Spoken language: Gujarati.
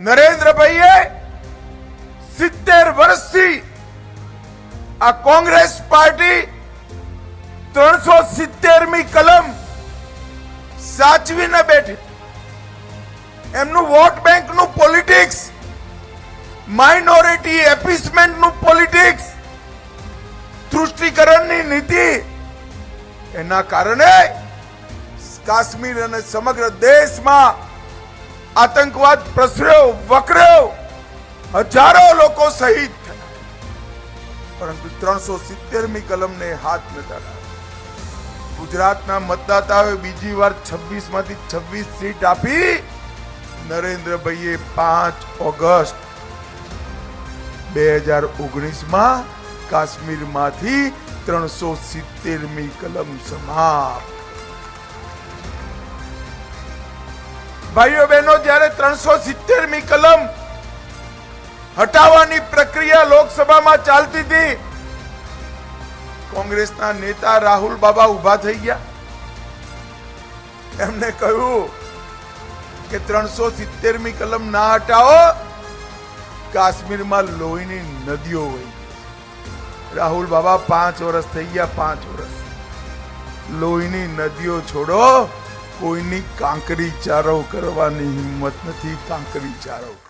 નરેન્દ્રભાઈએ સિત્તેર વર્ષથી આ કોંગ્રેસ પાર્ટી ત્રણસો સિત્તેરમી કલમ સાચવીને બેઠી. એમનું વોટ બેંકનું પોલિટિક્સ માઇનોરિટી એપીસમેન્ટનું પોલિટિક્સ, તૃષ્ટિકરણની નીતિ, એના કારણે કાશ્મીર અને સમગ્ર દેશમાં આતંકવાદ પ્રસર્યો, વકર્યો, હજારો લોકો શહીદ પરંતુ ત્રણસો સિત્તેરમી કલમને હાથ નતા ગુજરાતના મતદાતાઓએ બીજી વાર છવ્વીસમાંથી છવ્વીસ સીટ આપી નરેન્દ્રભાઈએ પાંચ ઓગસ્ટ બે હજાર ઓગણીસમાં કાશ્મીરમાંથી ત્રણસો સિત્તેરમી કલમ સમાપ્ત ભાઈઓ બહેનો, જ્યારે ત્રણસો સિત્તેરમી કલમ હટાવવાની પ્રક્રિયા લોકસભામાં ચાલતી હતી, કોંગ્રેસના નેતા રાહુલ બાબા ઊભા થઈ ગયા. એમને કહ્યું કે ત્રણસો સિત્તેરમી કલમ ના હટાવો, કાશ્મીરમાં લોહીની નદીઓ વહી રાહુલ બાબા પાંચ વર્ષ થઈ ગયા, પાંચ વર્ષ લોહીની નદીઓ છોડો કોઈની કાંકરી ચારો કરવાની હિંમત નથી કાંકરી ચારો